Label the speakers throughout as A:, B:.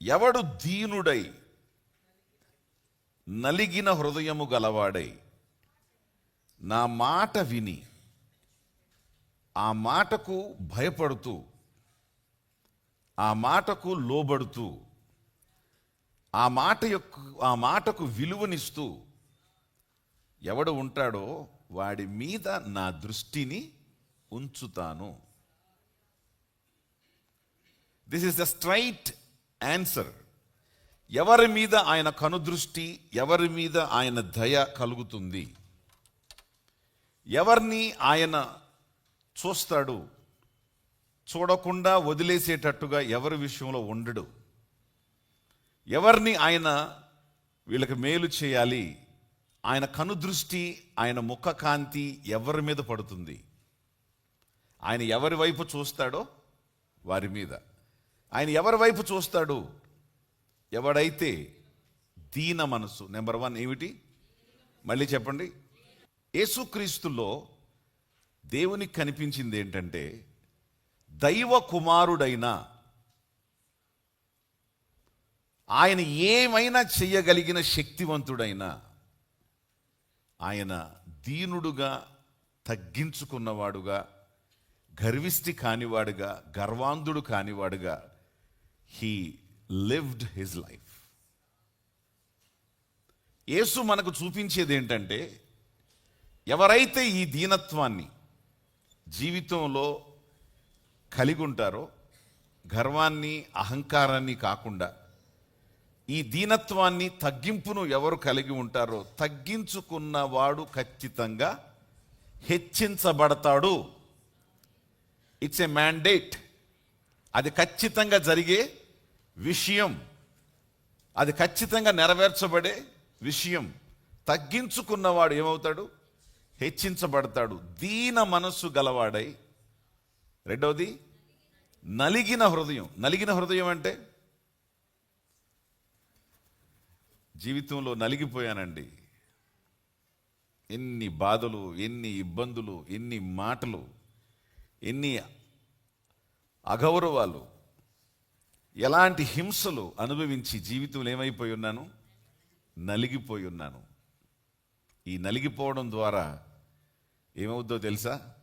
A: ఎవడు దీనుడై నలిగిన హృదయము గలవాడై నా మాట విని ఆ మాటకు భయపడుతూ ఆ మాటకు లోబడుతూ ఆ మాట యొక్క ఆ మాటకు విలువనిస్తూ ఎవడు ఉంటాడో వాడి మీద నా దృష్టిని ఉంచుతాను. This is the straight answer ఎవరి మీద ఆయన కనుదృష్టి ఎవరి మీద ఆయన దయ కలుగుతుంది? ఎవరిని ఆయన చూస్తాడు? చూడకుండా వదిలేసేటట్టుగా ఎవరి విషయంలో ఉండడు? ఎవరిని ఆయన వీళ్ళకి మేలు చేయాలి? ఆయన కనుదృష్టి ఆయన ముఖ కాంతి ఎవరి మీద పడుతుంది? ఆయన ఎవరి వైపు చూస్తాడో? వారి మీద. ఆయన ఎవరి వైపు చూస్తాడు? ఎవడైతే దీన మనసు నెంబర్ వన్ ఏమిటి? మళ్ళీ చెప్పండి. యేసుక్రీస్తులో దేవునికి కనిపించింది ఏంటంటే దైవ కుమారుడైన ఆయన ఏమైనా చెయ్యగలిగిన శక్తివంతుడైన ఆయన దీనుడుగా తగ్గించుకున్నవాడుగా గర్విష్టి కానివాడుగా గర్వాంధుడు కానివాడుగా he lived his life Yesu మనకు చూపించేది ఏంటంటే ఎవరైతే ఈ దీనత్వాన్ని జీవితంలో కలిగి ఉంటారో గర్వాన్ని అహంకారాన్ని కాకుండా ఈ దీనత్వాన్ని తగ్గింపును ఎవరు కలిగి ఉంటారో తగ్గించుకున్నవాడు ఖచ్చితంగా హెచ్చించబడతాడు. ఇట్స్ ఏ మ్యాండేట్ అది ఖచ్చితంగా జరిగే విషయం. అది ఖచ్చితంగా నెరవేర్చబడే విషయం. తగ్గించుకున్నవాడు ఏమవుతాడు? హెచ్చించబడతాడు. దీన మనస్సు గలవాడై రెండవది నలిగిన హృదయం. నలిగిన హృదయం అంటే? జీవితంలో నలిగిపోయానండి. ఎన్ని బాధలు ఎన్ని ఇబ్బందులు ఎన్ని మాటలు ఎన్ని అగౌరవాలు ఎలాంటి హింసలు అనుభవించి జీవితంలో ఏమైపోయి ఉన్నాను? నలిగిపోయి ఉన్నాను. ఈ నలిగిపోవడం ద్వారా ఏమవుద్దో తెలుసా?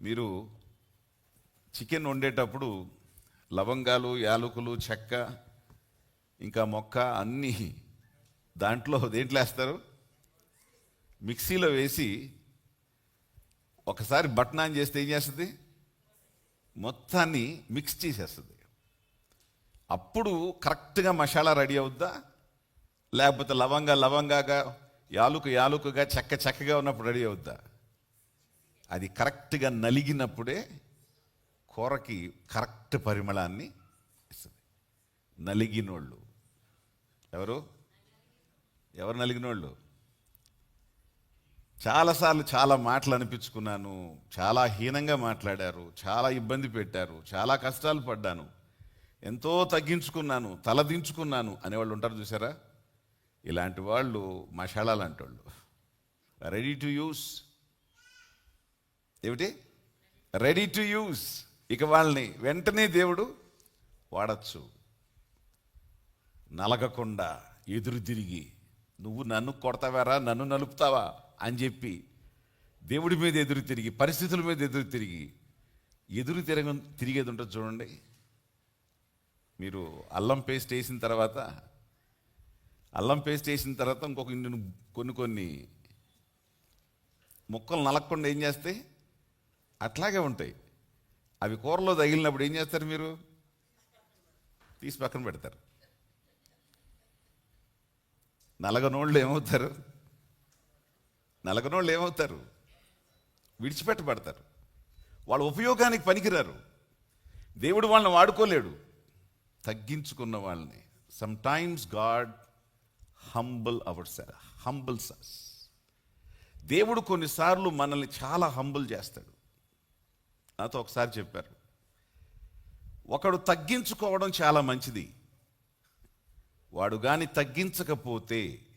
A: మీరు చికెన్ వండేటప్పుడు లవంగాలు యాలకులు చెక్క ఇంకా మొక్క అన్నీ దాంట్లో దేంట్లో వేస్తారు? మిక్సీలో వేసి ఒకసారి బట్నాన్ చేస్తే ఏం చేస్తుంది? మొత్తాన్ని మిక్స్ చేసేస్తుంది. అప్పుడు కరెక్ట్గా మసాలా రెడీ అవుద్దా? లేకపోతే లవంగా లవంగాగా యాలుక యాలుకగా చెక్క చెక్కగా ఉన్నప్పుడు రెడీ అవుద్దా? అది కరెక్ట్గా నలిగినప్పుడే కూరకి కరెక్ట్ పరిమళాన్ని ఇస్తుంది. నలిగినోళ్ళు. ఎవరు? ఎవరు నలిగినోళ్ళు? చాలాసార్లు చాలా మాటలు అనిపించుకున్నాను. చాలా హీనంగా మాట్లాడారు. చాలా ఇబ్బంది పెట్టారు. చాలా కష్టాలు పడ్డాను. ఎంతో తగ్గించుకున్నాను. తలదించుకున్నాను అనేవాళ్ళు ఉంటారు చూసారా? ఇలాంటి వాళ్ళు మసాలా లాంటి వాళ్ళు. రెడీ టు యూస్ ఏమిటి? రెడీ టు యూస్ ఇక వాళ్ళని వెంటనే దేవుడు వాడచ్చు. నలగకుండా ఎదురు తిరిగి నువ్వు నన్ను కొడతావారా? నన్ను నలుపుతావా? అని చెప్పి దేవుడి మీద ఎదురు తిరిగి పరిస్థితుల మీద ఎదురు తిరిగి ఎదురు తిరగ తిరిగేది ఉంటుంది చూడండి. మీరు అల్లం పేస్ట్ వేసిన తర్వాత అల్లం పేస్ట్ వేసిన తర్వాత ఇంకొక ఇన్ని కొన్ని కొన్ని ముక్కలు నలగకుండా ఏం చేస్తాయి? అట్లాగే ఉంటాయి. అవి కూరలో తగిలినప్పుడు ఏం చేస్తారు మీరు? తీసి పక్కన పెడతారు. నలగనోళ్ళు ఏమవుతారు? నలగనోళ్ళు ఏమవుతారు? విడిచిపెట్టబడతారు. వాళ్ళ ఉపయోగానికి పనికిరారు. దేవుడు వాళ్ళని వాడుకోలేడు. తగ్గించుకున్న వాళ్ళని. Sometimes God humble our humbleness దేవుడు కొన్నిసార్లు మనల్ని చాలా హంబుల్ చేస్తాడు. నాతో ఒకసారి చెప్పారు. ఒకడు తగ్గించుకోవడం చాలా మంచిది. వాడు కానీ తగ్గించకపోతే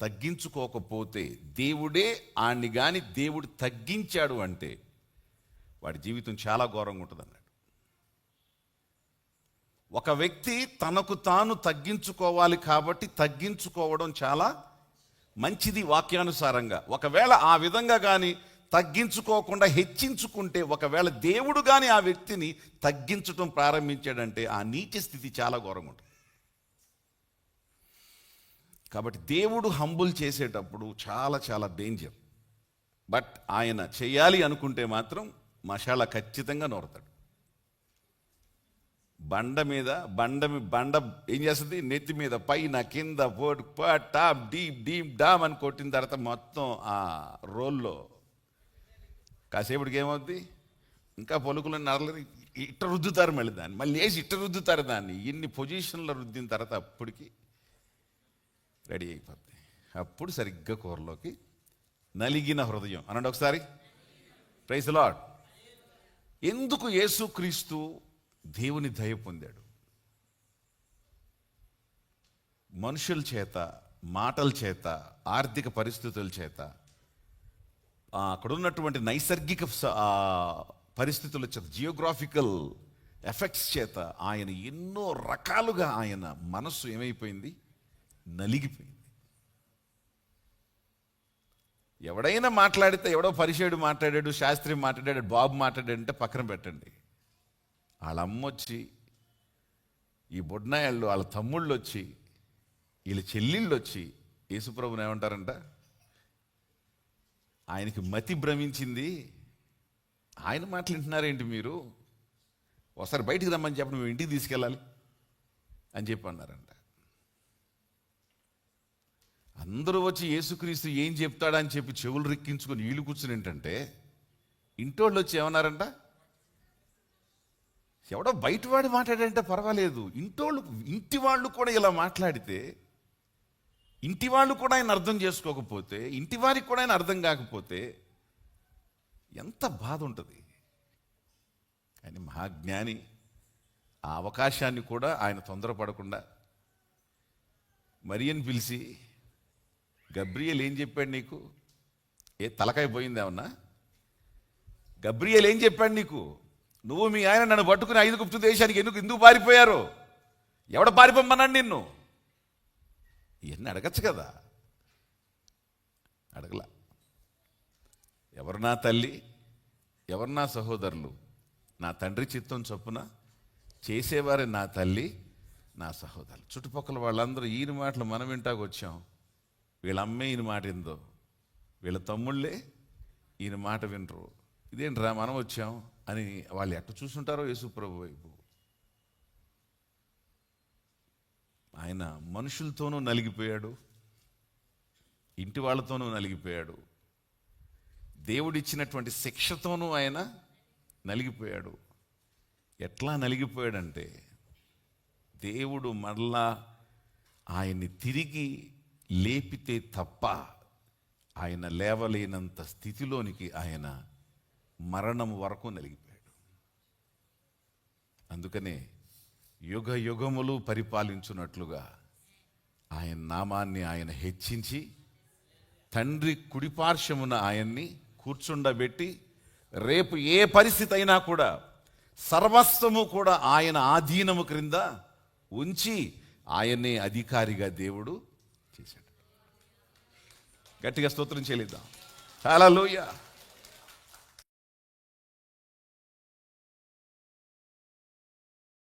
A: తగ్గించుకోకపోతే దేవుడే ఆడిని కానీ దేవుడు తగ్గించాడు అంటే వాడి జీవితం చాలా ఘోరంగా ఉంటుంది అన్నాడు ఒక వ్యక్తి తనకు తాను తగ్గించుకోవాలి కాబట్టి తగ్గించుకోవడం చాలా మంచిది వాక్యానుసారంగా. ఒకవేళ ఆ విధంగా కానీ తగ్గించుకోకుండా హెచ్చించుకుంటే ఒకవేళ దేవుడు కానీ ఆ వ్యక్తిని తగ్గించడం ప్రారంభించాడంటే ఆ నీచ స్థితి చాలా ఘోరంగా ఉంటుంది. కాబట్టి దేవుడు హంబుల్ చేసేటప్పుడు చాలా చాలా డేంజర్. బట్ ఆయన చేయాలి అనుకుంటే మాత్రం మసాలా ఖచ్చితంగా నోరుతాడు. బండ మీద బండ బండ ఏం చేస్తుంది? నెత్తి మీద పైన కింద పోటు టాప్ డీప్ డీప్ డామ్ అని కొట్టిన తర్వాత మొత్తం ఆ రోల్లో కాసేపటికి ఏమవుద్ది? ఇంకా పొలుకులు నరలు ఇట్ట రుద్దుతారు మళ్ళీ దాన్ని. మళ్ళీ వేసి ఇట్ట రుద్దుతారు దాన్ని. ఇన్ని పొజిషన్లో రుద్దిన తర్వాత అప్పటికి రెడీ అయిపోద్ది. అప్పుడు సరిగ్గా కూరలోకి నలిగిన హృదయం. అనండి ఒకసారి. ప్రైజ్ లాడ్ ఎందుకు యేసుక్రీస్తు దేవుని దయ పొందాడు? మనుషుల చేత మాటల చేత ఆర్థిక పరిస్థితుల చేత అక్కడ ఉన్నటువంటి నైసర్గిక పరిస్థితుల చేత జియోగ్రాఫికల్ ఎఫెక్ట్స్ చేత ఆయన ఎన్నో రకాలుగా ఆయన మనస్సు ఏమైపోయింది? నలిగిపోయింది. ఎవడైనా మాట్లాడితే ఎవడో పరిచయుడు మాట్లాడాడు శాస్త్రి మాట్లాడాడు బాబు మాట్లాడాడు అంటే పక్కన పెట్టండి. వాళ్ళ అమ్మ వచ్చి ఈ బొడ్నాయాళ్ళు వాళ్ళ తమ్ముళ్ళు వచ్చి వీళ్ళ చెల్లిళ్ళు వచ్చి యేసుప్రభుని ఏమంటారంట? ఆయనకి మతి భ్రమించింది. ఆయన మాట్లాడుతున్నారేంటి మీరు? ఒకసారి బయటికి రమ్మని చెప్పండి మేము ఇంటికి తీసుకెళ్ళాలి అని చెప్పి అన్నారంట. అందరూ వచ్చి యేసుక్రీస్తు ఏం చెప్తాడని చెప్పి చెవులు రిక్కించుకొని వీళ్ళు కూర్చుని ఏంటంటే ఇంటోళ్ళు వచ్చి ఏమన్నారంట? ఎవడో బయటవాడి మాట్లాడంటే పర్వాలేదు. ఇంటోళ్ళు ఇంటి వాళ్ళు కూడా ఇలా మాట్లాడితే ఇంటి వాళ్ళు కూడా ఆయన అర్థం చేసుకోకపోతే ఇంటి వారికి కూడా ఆయన అర్థం కాకపోతే ఎంత బాధ ఉంటుంది. కానీ మహాజ్ఞాని ఆ అవకాశాన్ని కూడా ఆయన తొందరపడకుండా మరియని పిలిచి గబ్రియల్ ఏం చెప్పాడు నీకు? ఏ తలకాయ పోయిందేమన్నా గబ్రియల్ ఏం చెప్పాడు నీకు? నువ్వు మీ ఆయన నన్ను పట్టుకుని ఐదు గుప్తు దేశానికి ఎందుకు ఎందుకు పారిపోయారు? ఎవడ పారిపోమ్మన్నాడు నిన్ను? ఇవన్నీ అడగచ్చు కదా. అడగల. ఎవరు నా తల్లి? ఎవరు నా సహోదరులు? నా తండ్రి చిత్తం చొప్పున చేసేవారే నా తల్లి నా సహోదరులు. చుట్టుపక్కల వాళ్ళందరూ ఈయన మాటలు మనం వింటాకు వచ్చాం. వీళ్ళ అమ్మే ఈయన మాట ఏందో? వీళ్ళ తమ్ముళ్ళే ఈయన మాట వినరు. ఇదేంట్రా మనం వచ్చాం అని వాళ్ళు ఎట్ట చూసుంటారో యేసుప్రభు వైపు. ఆయన మనుషులతోనూ నలిగిపోయాడు. ఇంటి వాళ్ళతోనూ నలిగిపోయాడు. దేవుడిచ్చినటువంటి శిక్షతోనూ ఆయన నలిగిపోయాడు. ఎట్లా నలిగిపోయాడంటే దేవుడు మరలా ఆయన్ని తిరిగి లేపితే తప్ప ఆయన లేవలేనంత స్థితిలోనికి ఆయన మరణం వరకు నలిగిపోయాడు. అందుకనే యుగ యుగములు పరిపాలించున్నట్లుగా ఆయన నామాన్ని ఆయన హెచ్చించి తండ్రి కుడిపార్శ్వమున ఆయన్ని కూర్చుండబెట్టి రేపు ఏ పరిస్థితి అయినా కూడా సర్వస్వము కూడా ఆయన ఆధీనము క్రింద ఉంచి ఆయనే అధికారిగా దేవుడు గట్టిగా స్తోత్రం చేయలేద్దాం చాలా లోయ